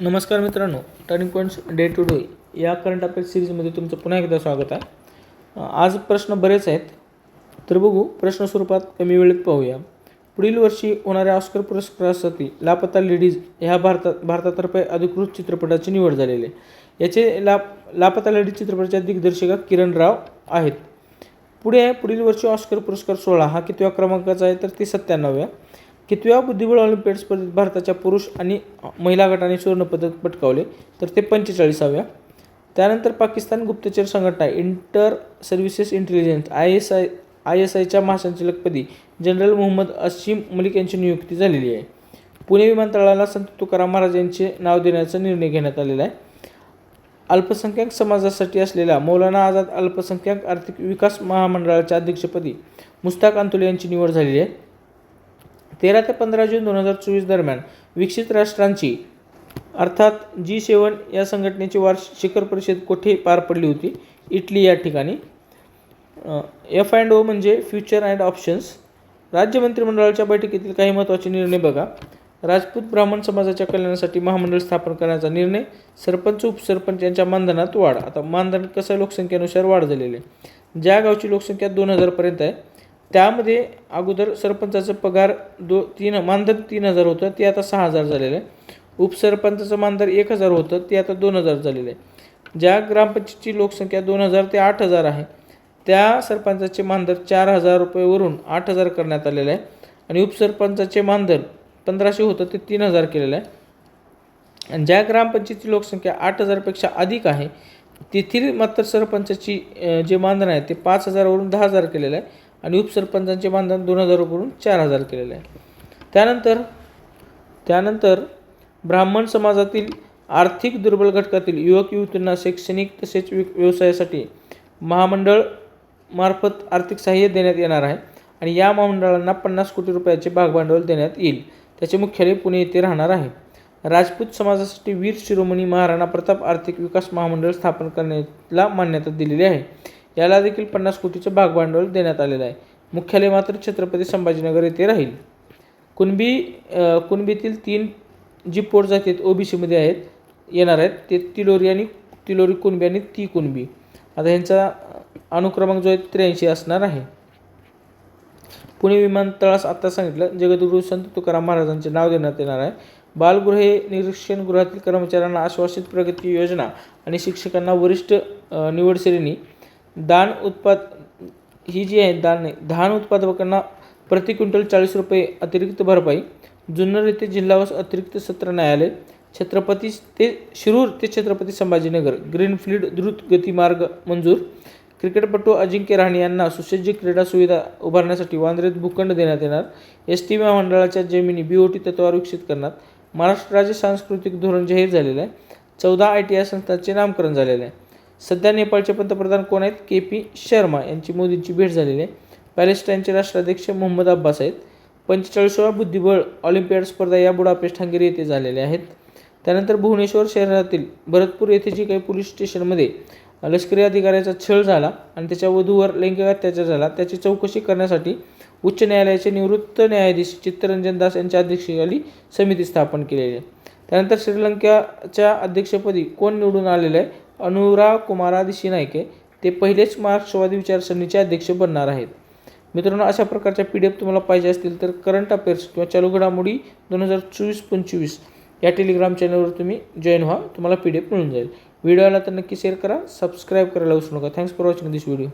नमस्कार मित्रांनो turning points day to day या करंट अफेअर्स सिरीजमध्ये तुमचं पुन्हा एकदा स्वागत आहे. आज प्रश्न बरेच आहेत तर बघू प्रश्न स्वरूपात कमी वेळेत पाहूया. पुढील वर्षी होणाऱ्या ऑस्कर पुरस्कारासाठी लापता लेडीज ह्या भारतात भारतातर्फे अधिकृत चित्रपटाची निवड झालेली आहे. याचे लाप लापता लेडीज चित्रपटाच्या दिग्दर्शिका किरण राव आहेत. पुढे पुढील वर्षी ऑस्कर पुरस्कार सोहळा हा कितव्या क्रमांकाचा आहे तर ते सत्त्याण्णव्या कितव्या बुद्धिबळ ऑलिम्पियड स्पर्धेत भारताच्या पुरुष आणि महिला गटाने सुवर्णपदक पटकावले तर ते पंचेचाळीसाव्या. त्यानंतर पाकिस्तान गुप्तचर संघटना inter services intelligence I S I I S आयच्या महासंचालकपदी जनरल मोहम्मद असीम मलिक यांची नियुक्ती झालेली आहे. पुणे विमानतळाला संत तुकाराम महाराज यांचे नाव देण्याचा निर्णय घेण्यात आलेला आहे. अल्पसंख्याक समाजासाठी असलेल्या मौलाना आझाद अल्पसंख्याक आर्थिक विकास महामंडळाच्या अध्यक्षपदी मुस्ताक अंतुले यांची निवड झालेली आहे. तेरा ते पंधरा जून दोन हजार चोवीस दरम्यान विकसित राष्ट्रांची अर्थात जी सेवन या संघटनेची वार्षिक शिखर परिषद कोठे पार पडली होती? इटली या ठिकाणी. एफ अँड ओ म्हणजे फ्युचर अँड ऑप्शन्स. राज्य मंत्रिमंडळाच्या बैठकीतील काही महत्त्वाचे निर्णय बघा. राजपूत ब्राह्मण समाजाच्या कल्याणासाठी महामंडळ स्थापन करण्याचा निर्णय सरपंच उपसरपंच यांच्या मानधनात वाढ. आता मानधन कसं लोकसंख्येनुसार वाढ झालेली आहे? ज्या गावची लोकसंख्या दोन हजारपर्यंत आहे त्यामध्ये अगोदर सरपंचाचं पगार दो तीन मानधन तीन हजार होतं ते आता सहा हजार झालेलं आहे. उपसरपंचाचं मानधन एक हजार होतं ते आता दोन हजार झालेलं आहे. ज्या ग्रामपंचायतीची लोकसंख्या दोन हजार ते आठ हजार आहे त्या सरपंचाचे मानधन चार हजार रुपयेवरून आठ हजार करण्यात आलेलं आहे. आणि उपसरपंचाचे मानधन पंधराशे होतं ते तीन हजार केलेलं आहे. आणि ज्या ग्रामपंचायतीची लोकसंख्या आठ हजारपेक्षा अधिक आहे तेथील मात्र सरपंचाची जे मानधन आहे ते पाच हजारावरून दहा हजार केलेलं आहे. आणि उपसरपंचांचे मानधन दोन हजार रुपयेवरून चार हजार केलेलं आहे. त्यानंतर त्यानंतर ब्राह्मण समाजातील आर्थिक दुर्बल घटकातील युवक युवतींना शैक्षणिक तसेच व्यवसायासाठी महामंडळ मार्फत आर्थिक सहाय्य देण्यात येणार आहे आणि या महामंडळांना पन्नास कोटी रुपयाचे भागभांडवल देण्यात येईल. त्याचे मुख्यालय पुणे येथे राहणार आहे. राजपूत समाजासाठी वीर शिरोमणी महाराणा प्रताप आर्थिक विकास महामंडळ स्थापन करण्याला मान्यता दिलेली आहे. याला देखील पन्नास कोटीचं भागभांडवल देण्यात आलेलं आहे. मुख्यालय मात्र छत्रपती संभाजीनगर येथे राहील. कुणबी कुणबीतील तीन जी पोट जाती आहेत ओबीसीमध्ये आहेत येणार आहेत. ते तिलोरी आणि तिलोरी कुणबी आणि ती कुणबी. आता ह्यांचा अनुक्रमांक जो आहे त्र्याऐंशी असणार आहे. पुणे विमानतळास आत्ता सांगितलं जगद्गुरू संत तुकाराम महाराजांचे नाव देण्यात येणार आहे. बालगृहे निरीक्षण गृहातील कर्मचाऱ्यांना आश्वासित प्रगती योजना आणि शिक्षकांना वरिष्ठ निवड श्रेणी दान उत्पाद ही जी आहे दान आहे धान उत्पादकांना प्रति क्विंटल चाळीस रुपये अतिरिक्त भरपाई जुन्नर येथे जिल्हा व अतिरिक्त सत्र न्यायालय छत्रपती ते शिरूर ते छत्रपती संभाजीनगर ग्रीनफील्ड द्रुत गती मार्ग मंजूर क्रिकेटपटू अजिंक्य रहाणे यांना सुसज्ज क्रीडा सुविधा उभारण्यासाठी वांद्रेत भूखंड देण्यात येणार एस टी महामंडळाच्या जमिनी बी ओ टी तत्वावर विकसित करणार महाराष्ट्र राज्य सांस्कृतिक धोरण जाहीर झालेलं आहे चौदा आय टी आय संस्थांचे नामकरण झालेलं आहे. सध्या नेपाळचे पंतप्रधान कोण आहेत? के पी शर्मा यांची मोदींची भेट झालेली आहे. पॅलेस्टाईनचे राष्ट्राध्यक्ष मोहम्मद अब्बास आहेत. पंचेचाळीसाव्या बुद्धिबळ ऑलिम्पियाड स्पर्धा या बुडापेस्ट हंगेरी येथे झालेल्या आहेत. त्यानंतर भुवनेश्वर शहरातील भरतपूर येथे जी काही पोलीस स्टेशनमध्ये लष्करी अधिकाऱ्याचा छळ झाला आणि त्याच्या वधूवर लैंगिक अत्याचार झाला त्याची चौकशी करण्यासाठी उच्च न्यायालयाचे निवृत्त न्यायाधीश चित्तरंजन दास यांच्या अध्यक्षतेखाली समिती स्थापन केलेली आहे. त्यानंतर श्रीलंकेच्या अध्यक्षपदी कोण निवडून आलेलं आहे? अनुराव कुमारा दिशिनायके ते पहिलेच मार्क्सवादी विचारसरणीचे अध्यक्ष बनणार आहेत. मित्रांनो अशा प्रकारच्या पी डी एफ तुम्हाला पाहिजे असतील तर करंट अफेअर्स किंवा चालू घडामोडी दोन हजार चोवीस पंचवीस या टेलिग्राम चॅनलवर तुम्ही जॉईन व्हा तुम्हाला पी डी एफ मिळून जाईल. व्हिडिओला तर नक्की शेअर करा सबस्क्राईब करायला विसरू नका. Thanks for watching this video